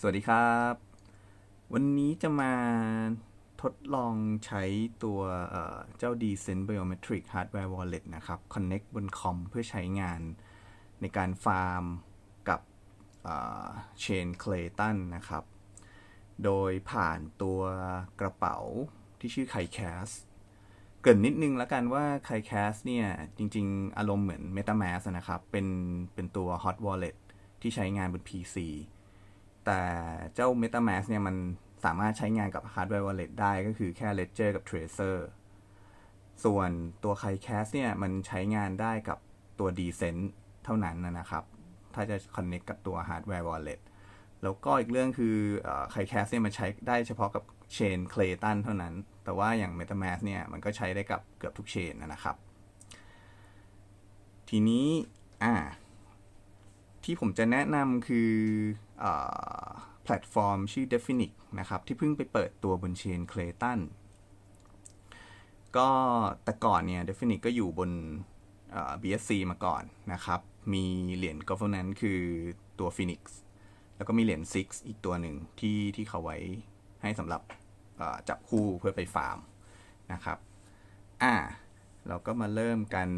สวัสดีครับ วันนี้จะมาทดลองใช้ตัวเจ้า Decent Biometric Hardware Wallet นะครับ Connect บนคอมเพื่อใช้งานในการฟาร์มกับเอ่อ Chain Clayton นะครับ โดยผ่านตัวกระเป๋าที่ชื่อ KaiCast เกินนิดนึงแล้วกันว่า KaiCast เนี่ยจริงๆ อารมณ์เหมือน MetaMask นะครับ เป็นเป็นตัว Hot Wallet ที่ใช้งานบน PC แต่เจ้า MetaMask เนี่ยมันสามารถใช้งานกับ Hardware Wallet ได้ก็คือแค่ Ledger กับ Tracer ส่วนตัว KaiCast เนี่ยมันใช้งานได้กับตัว Decent เท่านั้นนะครับ ถ้าจะ connect กับตัว Hardware Wallet แล้วก็อีกเรื่องคือ KaiCast เนี่ยมันใช้ได้เฉพาะกับ Chain Clayton เท่านั้น แต่ว่าอย่าง MetaMask เนี่ยมันก็ใช้ได้กับเกือบทุก Chain นะครับ ทีนี้อ่า ที่ผมจะแนะนำคืออแพลตฟอร์มชื่อ Definic นะครับ ที่เพิ่งไปเปิดตัวบนเชน Clayton ก็แต่ก่อนเนี่ย Definic ก็อยู่บน BSC มาก่อนนะครับ มีเหรียญ Governance คือตัว Phoenix แล้วก็มีเหรียญ Six อีกตัวหนึ่งที่ที่เขาไว้ให้สำหรับจับคู่เพื่อไปฟาร์มนะครับ อ่า เราก็มาเริ่มกัน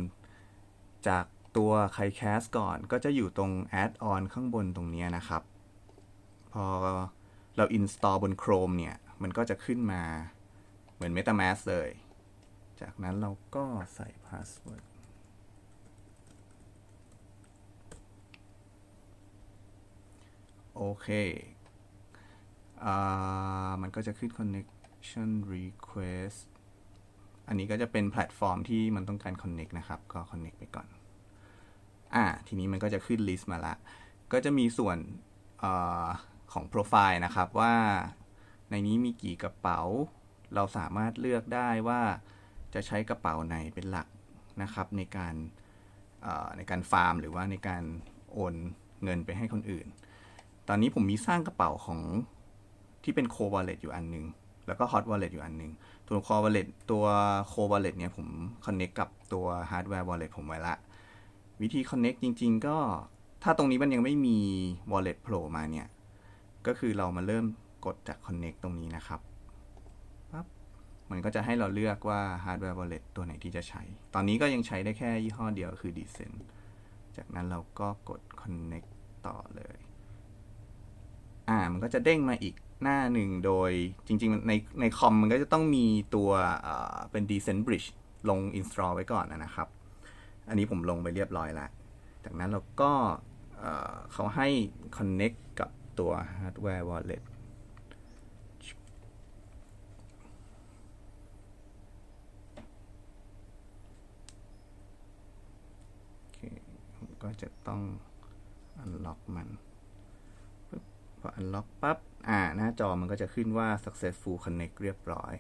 จาก ตัว KaiCast ก่อนก็จะอยู่ตรง Add-on ข้างบนตรงนี้นะครับ พอเรา install บน Chrome เนี่ย มันก็จะขึ้นมาเหมือน MetaMask เลย จากนั้นเราก็ใส่ password โอเคอ่ามันก็จะขึ้น connection request อันนี้ก็จะเป็นแพลตฟอร์มที่มันต้องการ connect นะครับ ก็ connect ไปก่อน อ่าทีนี้มันก็จะขึ้น list มาละ ก็จะมีส่วนอของ profile นะครับว่าในนี้มีกี่กระเป๋า เราสามารถเลือกได้ว่าจะใช้กระเป๋าไหนเป็นหลักนะครับ ในการในการฟาร์ม หรือว่าในการโอนเงินไปให้คนอื่น ตอนนี้ผมมีสร้างกระเป๋าของที่เป็น Core Wallet อยู่อันหนึง แล้วก็ Hot Wallet อยู่อันหนึง ตัว Core Wallet ตัว Core Wallet เนี่ยผม connect กับตัว Hardware Wallet ผมไว้ละ วิธี connect จริง ๆ ก็ถ้าตรงนี้มันยังไม่มี wallet โผล่มาเนี่ย ก็คือเรามาเริ่มกดจาก connect ตรงนี้นะครับปั๊บมันก็จะให้เราเลือกว่า hardware wallet ตัวไหนที่จะใช้ ตอนนี้ก็ยังใช้ได้แค่ยี่ห้อเดียวคือ Decent จากนั้นเราก็กด connect ต่อเลย อ่า มันก็จะเด้งมาอีกหน้าหนึ่งโดยจริงๆ ในในคอมมันก็จะต้องมีตัวเอ่อเป็น Decent Bridge ลง install ไว้ก่อนนะครับ อันนี้ผมลงไปเรียบร้อยแล้ว จากนั้นเราก็เขาให้ connect กับตัว hardware wallet โอเคผมก็จะต้อง unlock มันพอ unlock ปั๊บ อ่า หน้าจอมันก็จะขึ้นว่า successful connect เรียบร้อย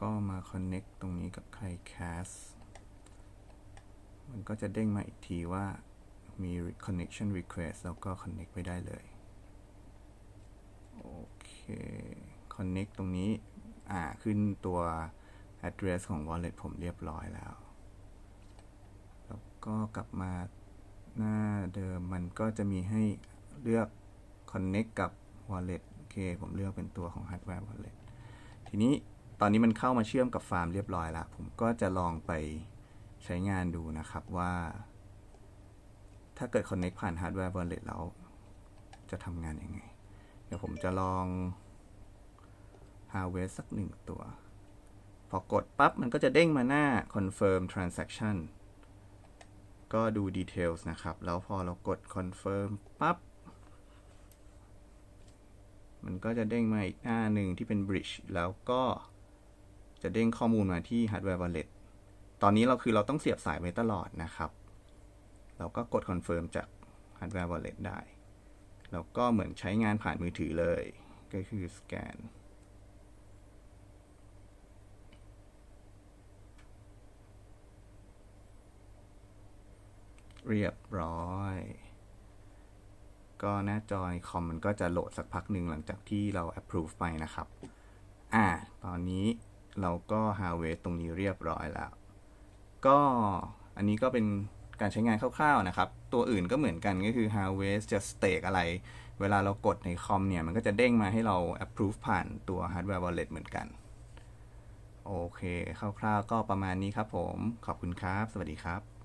ก็มา connect ตรงนี้กับ KaiCast มันก็จะเด้งมาอีกทีว่ามี connection request แล้วก็ connect ไปได้เลย โอเค connect ตรงนี้ อ่า ขึ้นตัว address ของ wallet ผมเรียบร้อยแล้ว แล้วก็กลับมาหน้าเดิมมันก็จะมีให้เลือก connect กับ wallet โอเค ผมเลือกเป็นตัวของ hardware wallet ทีนี้ ตอนนี้มันเข้ามาเชื่อมกับฟาร์มเรียบร้อยแล้ว ผมก็จะลองไปใช้งานดูนะครับว่า ถ้าเกิด connect ผ่าน hardware wallet แล้วจะทำงานยังไง เดี๋ยวผมจะลอง harvest สักหนึ่งตัว พอกดปั๊บ มันก็จะเด้งมาหน้า confirm transaction ก็ดู details นะครับ แล้วพอเรากด confirm ปั๊บ มันก็จะเด้งมาอีกหน้าหนึ่งที่เป็น bridge แล้วก็ จะเด้งข้อมูลมาที่ hardware wallet ตอนนี้เราคือเราต้องเสียบสายไว้ตลอดนะครับ เราก็กด confirm จาก hardware wallet ได้ แล้วก็เหมือนใช้งานผ่านมือถือเลย ก็คือสแกนเรียบร้อย ก็หน้าจอคอมมันก็จะโหลดสักพักหนึ่งหลังจากที่เรา approve ไปนะครับ อ่า ตอนนี้ เราก็ harvest ตรงนี้เรียบร้อยแล้ว ก็อันนี้ก็เป็นการใช้งานคร่าวๆนะครับ ตัวอื่นก็เหมือนกันก็คือ Harvest จะ stake อะไร เวลาเรากดในคอมเนี่ย มันก็จะเด้งมาให้เรา approve ผ่านตัว hardware wallet เหมือนกัน โอเค คร่าวๆก็ประมาณนี้ครับผม ขอบคุณครับ สวัสดีครับ